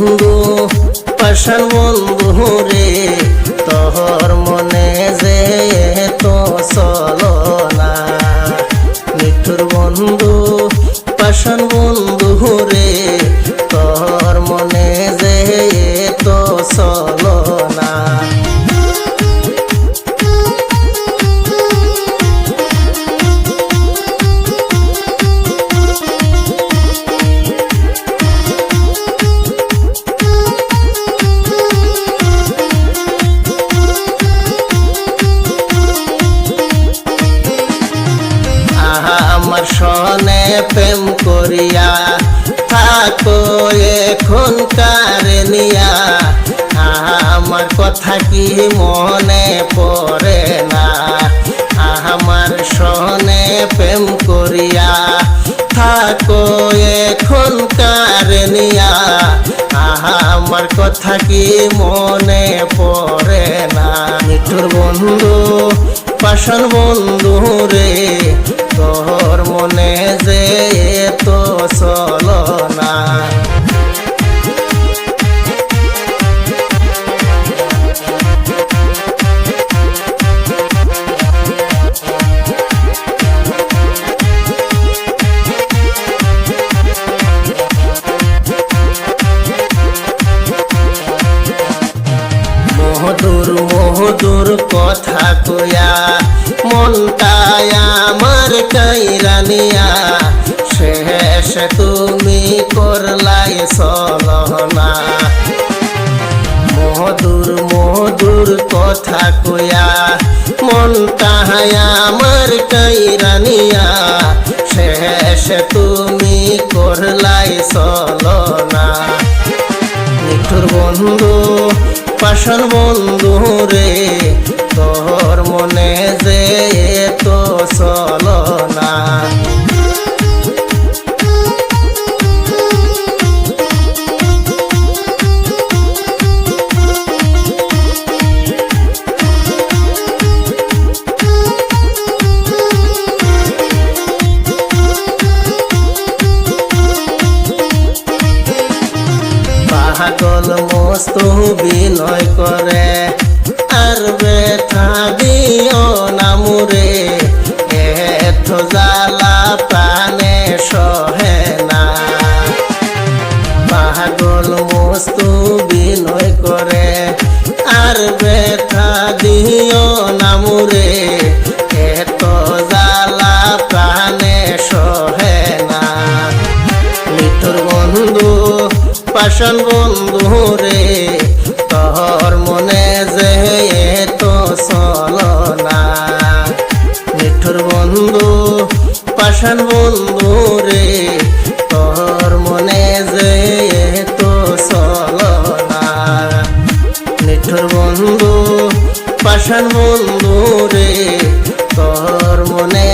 বন্ধু পাশান বন্ধু রে, তোর মনে যে তো চলো না মিঠুর বন্ধু পাশান বন্ধু রে করিয়া থাকো এখন কারে নিয়া। আমার কথা কি মনে পড়ে না? আমার সনে প্রেম করিয়া থাকো এখন কারে নিয়া। আমার কথা কি মনে পড়ে না? মিঠুর বন্ধু পাশান বন্ধু রে তোর মনে যে তো চলো মহদুর কথা কয়া মনটায় আমার কাইরানিয়া শেষ তুমি করলাই সলনা মধুর মধুর কথা কয়া মনটায় আমার কাইরানিয়া শেষ তুমি করলাই সলনা মিঠুর বন্ধু পাশান বন্ধু রে তোর মনে মস্ত বিনয় পাশান বন্ধু রে, তোর মনে যে তো চলো না মিঠুর বন্ধু পাশান বন্ধু রে, তোর মনে যে তো চলো না মিঠুর বন্ধু পাশান বন্ধু রে, তোর মনে